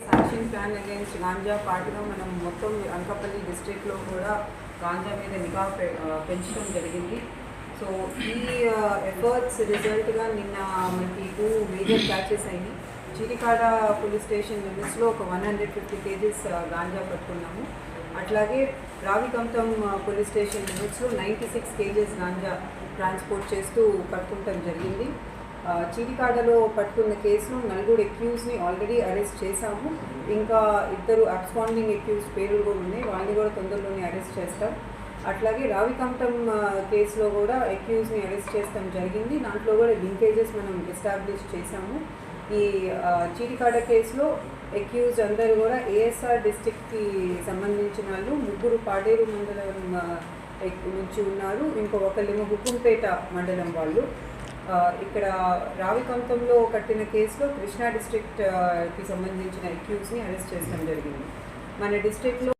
సాక్షిన్ plan against ganja పార్టీలో మనం మొత్తం అనకాపల్లి డిస్ట్రిక్ట్లో కూడా గాంజా మీద నిఘా పె- పెంచడం జరిగింది. సో ఈ ఎఫర్ట్స్ రిజల్ట్గా నిన్న మనకి టూ మేజర్ క్యాచెస్ అయినాయి. చిరికాడ పోలీస్ స్టేషన్ లిమిట్స్లో ఒక one hundred fifty kgs ganja పట్టుకున్నాము. అట్లాగే రావికంతం పోలీస్ స్టేషన్ లిమిట్స్లో ninety six kgs ganja transport చేస్తూ పట్టుకుంటాం జరిగింది. చీటికాడలో పట్టుకున్న కేసులో నలుగురు ఎక్యూజ్ని ఆల్రెడీ అరెస్ట్ చేశాము. ఇంకా ఇద్దరు అబ్స్పాండింగ్ ఎక్యూజ్ పేర్లు కూడా ఉన్నాయి. వాళ్ళని కూడా తొందరలోనే అరెస్ట్ చేస్తాం. అట్లాగే రావికంఠం కేసులో కూడా ఎక్యూజ్ని అరెస్ట్ చేస్తాం జరిగింది. దాంట్లో కూడా లింకేజెస్ మనం ఎస్టాబ్లిష్ చేశాము. ఈ చీటికాడ కేసులో ఎక్యూజ్ అందరూ కూడా ఏఎస్ఆర్ డిస్టిక్కి సంబంధించిన వాళ్ళు. ముగ్గురు పాడేరు మండలం నుంచి ఉన్నారు. ఇంకో ఒకళ్ళేమో హుకుంపేట మండలం వాళ్ళు. ఇక్కడ రావికంతంలో కట్టిన కేసులో కృష్ణా డిస్ట్రిక్ట్కి కి సంబంధించిన అక్యూస్ని అరెస్ట్ చేయడం జరిగింది. మన డిస్ట్రిక్ట్లో